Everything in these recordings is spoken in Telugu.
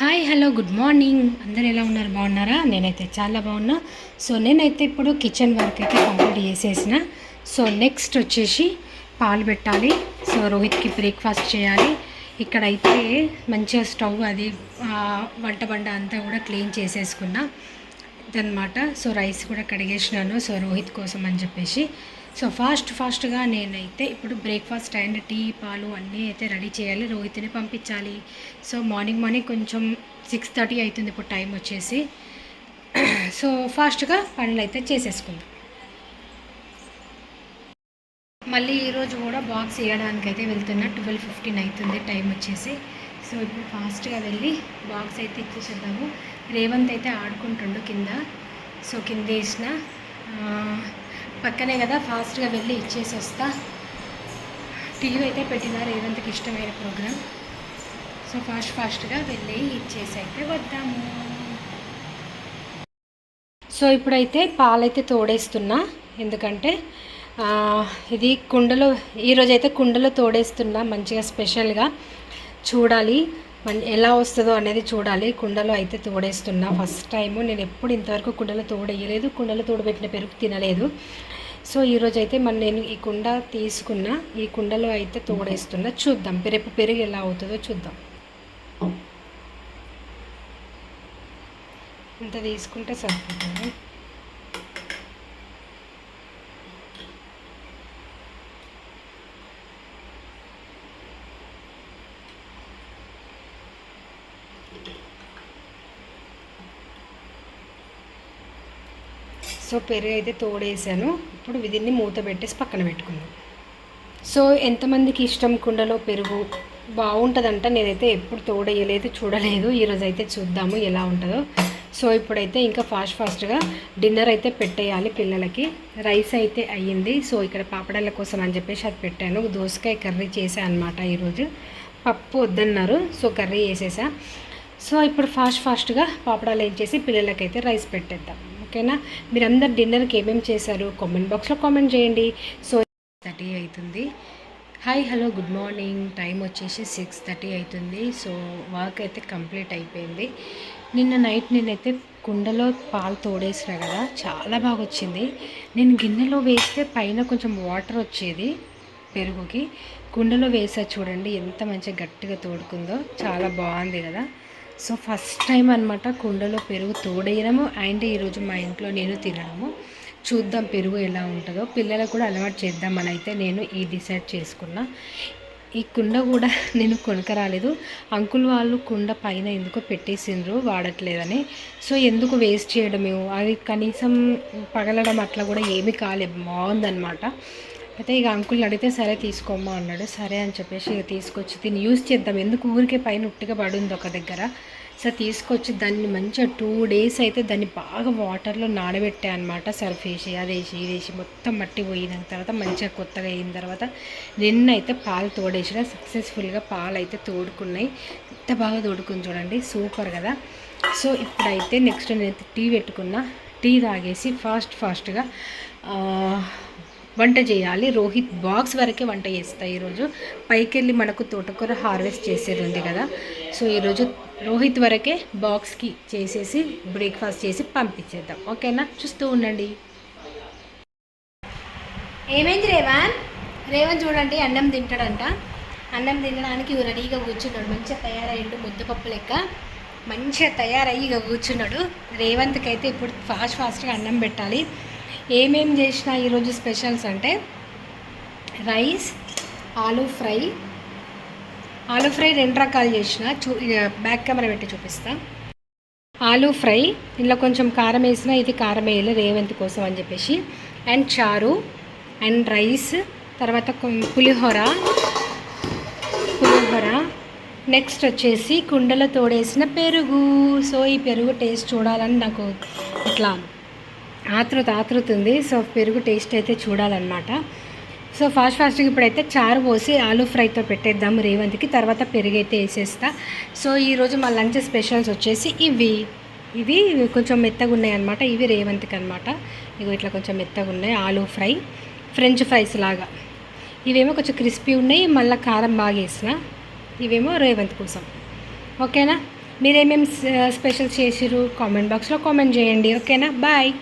Hi hello good morning. అందరు ఎలా ఉన్నారు? బాగున్నారా? నేనైతే చాలా బాగున్నా. సో నేనైతే ఇప్పుడు కిచెన్ వర్క్ అయితే కంప్లీట్ చేసేసిన. సో నెక్స్ట్ వచ్చేసి పాలు పెట్టాలి. సో రోహిత్కి బ్రేక్ఫాస్ట్ చేయాలి. ఇక్కడైతే మంచిగా స్టవ్ అది వంట బండ అంతా కూడా క్లీన్ చేసేసుకున్నా. ఇదనమాట సో రైస్ కూడా కడిగేసినాను. సో రోహిత్ కోసం అని చెప్పేసి. సో ఫాస్ట్ ఫాస్ట్గా నేనైతే ఇప్పుడు బ్రేక్ఫాస్ట్ అండ్ టీ పాలు అన్నీ అయితే రెడీ చేయాలి. రోహిత్ని పంపించాలి. సో మార్నింగ్ మార్నింగ్ కొంచెం సిక్స్ థర్టీ అవుతుంది ఇప్పుడు టైం వచ్చేసి. సో ఫాస్ట్గా పనులు అయితే చేసేసుకుందాం. మళ్ళీ ఈరోజు కూడా బాక్స్ వేయడానికి అయితే వెళ్తున్నా. ట్వెల్వ్ ఫిఫ్టీన్ అవుతుంది టైం వచ్చేసి. సో ఇప్పుడు ఫాస్ట్గా వెళ్ళి బాక్స్ అయితే ఇచ్చేసేద్దాము. రేవంత్ అయితే ఆడుకుంటుండు కింద. సో కింద వేసిన పక్కనే కదా ఫాస్ట్గా వెళ్ళి ఇచ్చేసి వస్తా టీవీ అయితే పెట్టినారు రేవంత్కి ఇష్టమైన ప్రోగ్రామ్ సో ఫాస్ట్ ఫాస్ట్గా వెళ్ళి ఇచ్చేసి అయితే వద్దాము. సో ఇప్పుడైతే పాలైతే తోడేస్తున్నా. ఎందుకంటే ఇది కుండలో ఈరోజైతే కుండలో తోడేస్తున్నా మంచిగా స్పెషల్గా. చూడాలి. ఎలా వస్తుందో అనేది చూడాలి. కుండలో అయితే తోడేస్తున్నా. ఫస్ట్ టైం నేను ఎప్పుడు ఇంతవరకు కుండలో తోడేయలేదు. కుండలో తోడబెట్టిన పెరుగు తినలేదు. సో ఈరోజు అయితే మన నేను ఈ కుండ తీసుకున్న. ఈ కుండలో అయితే తోడేస్తున్నా. చూద్దాం. రేపు పెరుగు ఎలా అవుతుందో చూద్దాం. ఇంత తీసుకుంటే సరిపోతుంది? సో పెరుగు అయితే తోడేసాను. ఇప్పుడు దీన్ని మూత పెట్టేసి పక్కన పెట్టుకున్నాను సో ఎంతమందికి ఇష్టం కుండలో పెరుగు బాగుంటుందంట నేనైతే ఎప్పుడు తోడేయలేదు చూడలేదు. ఈరోజు అయితే చూద్దాము ఎలా ఉంటుందో. సో ఇప్పుడైతే ఇంకా ఫాస్ట్ ఫాస్ట్గా డిన్నర్ అయితే పెట్టేయాలి పిల్లలకి. రైస్ అయితే అయ్యింది. సో ఇక్కడ పాపడాల కోసం అని చెప్పేసి అది పెట్టాను. దోసకాయ కర్రీ చేసా అనమాట ఈరోజు. పప్పు వద్దన్నారు సో కర్రీ వేసేసా సో ఇప్పుడు ఫాస్ట్ ఫాస్ట్గా పాపడాలు ఏం చేసి పిల్లలకైతే రైస్ పెట్టేద్దాం. ఓకేనా? మీరందరు డిన్నర్కి ఏమేమి చేశారు? కామెంట్ బాక్స్లో కామెంట్ చేయండి. సో థర్టీ అవుతుంది. Hi hello good morning time వచ్చేసి సిక్స్ థర్టీ అవుతుంది. సో వర్క్ అయితే కంప్లీట్ అయిపోయింది. నిన్న నైట్ నేనైతే కుండలో పాలు తోడేసిన కదా చాలా బాగా వచ్చింది. నేను గిన్నెలో వేస్తే పైన కొంచెం వాటర్ వచ్చేది పెరుగుకి. కుండలో వేసా చూడండి ఎంత మంచిగా గట్టిగా తోడుకుందో చాలా బాగుంది కదా. సో ఫస్ట్ టైం అనమాట కుండలో పెరుగు తోడేయడము అండ్ ఈరోజు మా ఇంట్లో నేను తినడము. చూద్దాం పెరుగు ఎలా ఉంటుందో. పిల్లలకు కూడా అలవాటు చేద్దామని అయితే నేను ఈ డిసైడ్ చేసుకున్నా. ఈ కుండ కూడా నేను కొనుక్కరాలేదు అంకుల్ వాళ్ళు కుండ పైన ఎందుకో పెట్టేసిండ్రు వాడట్లేదని. సో ఎందుకు వేస్ట్ చేయడమే? అది కనీసం పగలడం అట్లా కూడా ఏమీ కాలేదు. బాగుందనమాట అయితే ఇక అంకుల్ని అడిగితే సరే తీసుకోమ్మా అన్నాడు. సరే అని చెప్పేసి ఇక తీసుకొచ్చి దీన్ని యూజ్ చేద్దాం. ఎందుకు? ఊరికే పైన ఉట్టిగా పడింది ఒక దగ్గర. సో తీసుకొచ్చి దాన్ని మంచిగా టూ డేస్ అయితే దాన్ని బాగా వాటర్లో నానబెట్టా అనమాట సర్ఫ్ వేసి అదేసి ఇదేసి మొత్తం మట్టి పోయిన తర్వాత మంచిగా కొత్తగా అయిన తర్వాత నిన్న అయితే పాలు తోడేసిన. సక్సెస్ఫుల్గా పాలు అయితే తోడుకున్నాయి. ఎంత బాగా తోడుకుని చూడండి. సూపర్ కదా. సో ఇప్పుడైతే నెక్స్ట్ నేను టీ పెట్టుకున్నా. టీ తాగేసి ఫాస్ట్ ఫాస్ట్గా వంట చేయాలి. రోహిత్ బాక్స్ వరకే వంట చేస్తా ఈరోజు. పైకి వెళ్ళి మనకు తోటకూర హార్వెస్ట్ చేసేది ఉంది కదా. సో ఈరోజు రోహిత్ వరకే బాక్స్కి చేసేసి బ్రేక్ఫాస్ట్ చేసి పంపించేద్దాం. ఓకేనా? చూస్తూ ఉండండి. ఏమైంది రేవాన్? రేవన్ చూడండి అన్నం తింటాడంట. అన్నం తినడానికి రెడీగా కూర్చున్నాడు. మంచిగా తయారయ్యిండు ముద్దపప్పు లెక్క. మంచిగా తయారయ్యి ఇక కూర్చున్నాడు. రేవంత్కి అయితే ఇప్పుడు ఫాస్ట్ ఫాస్ట్గా అన్నం పెట్టాలి. ఏమేం చేసిన ఈరోజు స్పెషల్స్ అంటే rice aloo fry. Aloo fry రెండు రకాలు చేసిన. చూ బ్యాక్ కెమెరా పెట్టి చూపిస్తా. ఆలూ ఫ్రై ఇందులో కొంచెం కారం వేసిన ఇది కారం వేయలే రేవంత్ కోసం అని చెప్పేసి. అండ్ చారు అండ్ రైస్ తర్వాత పులిహోర. పులిహోర. నెక్స్ట్ వచ్చేసి కుండలో తోడేసిన పెరుగు. సో ఈ పెరుగు టేస్ట్ చూడాలని నాకు ఇట్లా ఆతృత ఆతృత ఉంది సో పెరుగు టేస్ట్ అయితే చూడాలన్నమాట. సో ఫాస్ట్ ఫాస్ట్గా ఇప్పుడైతే చారు పోసి ఆలూ ఫ్రైతో పెట్టేద్దాం రేవంత్కి. తర్వాత పెరుగు అయితే వేసేస్తా. సో ఈరోజు మా లంచ్ స్పెషల్స్ వచ్చేసి ఇవి. ఇవి కొంచెం మెత్తగా ఉన్నాయి అనమాట ఇవి రేవంత్కి అనమాట ఇవి ఇట్లా కొంచెం మెత్తగా ఉన్నాయి. ఆలూ ఫ్రై ఫ్రెంచ్ ఫ్రైస్ లాగా. ఇవేమో కొంచెం క్రిస్పీ ఉన్నాయి. మళ్ళీ కారం బాగా వేసిన ఇవేమో రేవంత్ కోసం. ఓకేనా? మీరేమేమి స్పెషల్ చేసిరు కామెంట్ బాక్స్లో కామెంట్ చేయండి. ఓకేనా? బాయ్.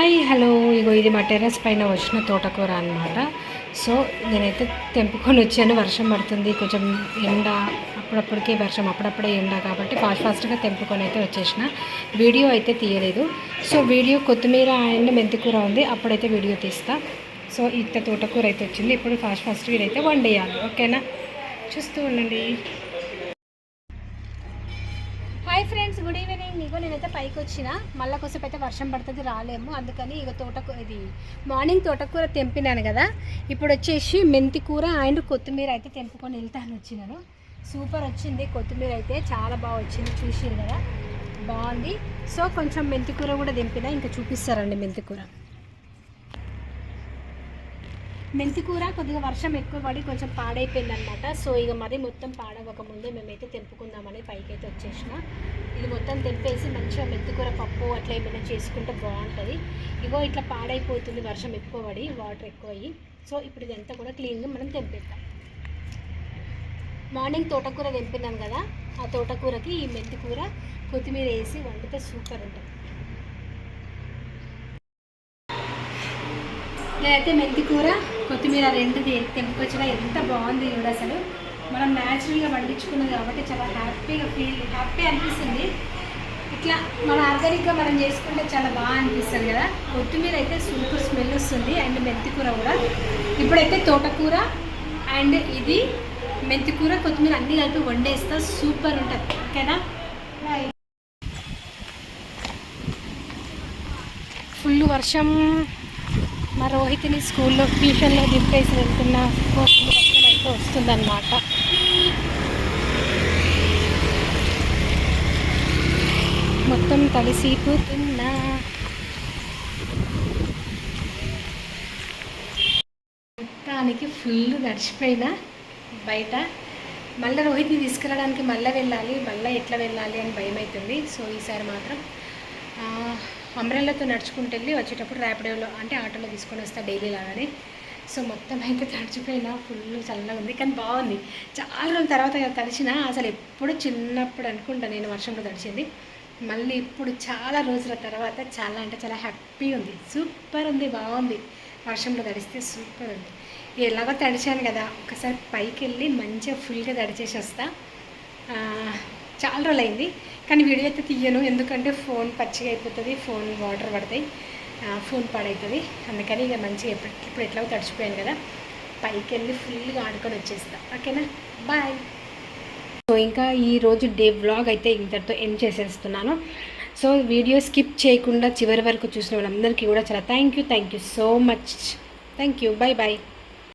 Hi hello. ఇగో ఇది మా టెర్రస్ పైన వచ్చిన తోటకూర అనమాట సో నేనైతే తెంపుకొని వచ్చాను. వర్షం పడుతుంది. కొంచెం ఎండ అప్పుడప్పటికే వర్షం అప్పుడప్పుడే ఎండ కాబట్టి ఫాస్ట్ ఫాస్ట్గా తెంపుకొని అయితే వచ్చేసిన. వీడియో అయితే తీయలేదు. సో వీడియో కొత్తిమీర అండ్ మెంతికూర ఉంది. అప్పుడైతే వీడియో తీస్తా. సో ఇంత తోటకూర అయితే వచ్చింది. ఇప్పుడు ఫాస్ట్ ఫాస్ట్గా ఇదైతే వండేయాలి. ఓకేనా? చూస్తూ ఉండండి. గుడ్ ఈవినింగ్ ఇగో నేనైతే పైకి వచ్చిన. మళ్ళీ కొసేపు అయితే వర్షం పడుతుంది రాలేము. అందుకని ఇక తోటకూర ఇది మార్నింగ్ తోటకూర తెంపినాను కదా. ఇప్పుడు వచ్చేసి మెంతి కూర అండ్ కొత్తిమీర అయితే తెంపుకొని వెళ్తాను వచ్చినాను. సూపర్ వచ్చింది. కొత్తిమీర అయితే చాలా బాగా వచ్చింది. చూసిరు కదా? బాగుంది. సో కొంచెం మెంతి కూర కూడా తెంపిన. ఇంకా చూపిస్తారండి మెంతి కూర. మెంతి కూర కొద్దిగా వర్షం ఎక్కువ పడి కొంచెం పాడైపోయింది అనమాట సో ఇక మరి మొత్తం పాడవక ముందే మేమైతే తెంపుకుందామని పైకి అయితే వచ్చేసిన. ఇది మొత్తం తెంపేసి మంచిగా మెంతి కూర పప్పు అట్లా ఏమైనా చేసుకుంటే బాగుంటుంది. ఇగో ఇట్లా పాడైపోతుంది వర్షం ఎక్కువ పడి వాటర్ ఎక్కువ అయ్యి సో ఇప్పుడు ఇదంతా కూడా క్లీన్గా మనం తెంపేద్దాం. మార్నింగ్ తోటకూర తెంపినాం కదా ఆ తోటకూరకి ఈ మెంతి కూర కొత్తిమీర వేసి వండితే సూపర్ ఉంటుంది. నేనైతే మెంతి కూర కొత్తిమీర రెండు తే- తెంపుకొచ్చిన ఎంత బాగుంది చూడు అసలు. మనం న్యాచురల్గా పండించుకున్నది కాబట్టి చాలా హ్యాపీగా ఫీల్ హ్యాపీ అనిపిస్తుంది. ఇట్లా మన ఆర్గానిక్గా మనం చేసుకుంటే చాలా బాగా అనిపిస్తుంది కదా. కొత్తిమీర అయితే సూపర్ స్మెల్ వస్తుంది అండ్ మెంతి కూర కూడా. ఇప్పుడైతే తోటకూర అండ్ ఇది మెంతి కూర కొత్తిమీర అన్నీ కలిపి వండేస్తా సూపర్ ఉంటుంది. ఓకేనా? ఫుల్ వర్షం మా రోహితిని స్కూల్లో ట్యూషన్లో దింపేసి వెళ్తున్న అయితే వస్తుందన్నమాట. మొత్తం తడిసిపోతున్నా మొత్తానికి ఫుల్ తడిచిపోయిన బయట. మళ్ళీ రోహిత్ని తీసుకెళ్ళడానికి మళ్ళీ వెళ్ళాలి మళ్ళీ ఎట్లా వెళ్ళాలి అని భయం అవుతుంది సో ఈసారి మాత్రం అంబ్రెల్లాతో నడుచుకుంటూ వెళ్ళి వచ్చేటప్పుడు ర్యాపిడోలో అంటే ఆటోలో తీసుకొని వస్తా డైలీ లాగానే. సో మొత్తం అయితే తడిచిపోయినా ఫుల్ చల్లగా ఉంది. కానీ బాగుంది. చాలా రోజుల తర్వాత తడిచినా తడిచిన అసలు ఎప్పుడు చిన్నప్పుడు అనుకుంటా నేను వర్షంలో తడిచింది. మళ్ళీ ఇప్పుడు చాలా రోజుల తర్వాత చాలా అంటే చాలా హ్యాపీ ఉంది. సూపర్ ఉంది బాగుంది. వర్షంలో తడిస్తే సూపర్ ఉంది. ఎలాగో తడిచాను కదా ఒకసారి పైకి వెళ్ళి మంచిగా ఫుల్గా తడిచేసి వస్తా. చాలా రోజులు అయింది కానీ వీడియో అయితే తీయను. ఎందుకంటే ఫోన్ పచ్చిగా అయిపోతుంది ఫోన్ వాటర్ పడతాయి ఫోన్ పాడవుతుంది అందుకని ఇక మంచిగా ఎప్పుడు ఇప్పుడు ఎట్లా తడిచిపోయాను కదా. పైకి వెళ్ళి ఫుల్గా ఆడుకొని వచ్చేస్తా. ఓకేనా? బాయ్. సో ఇంకా ఈరోజు డే వ్లాగ్ అయితే ఇంతటితో ఎండ్ చేసేస్తున్నాను. సో వీడియో స్కిప్ చేయకుండా చివరి వరకు చూసిన వాళ్ళందరికీ కూడా చాలా thank you. Thank you so much. Thank you. Bye bye.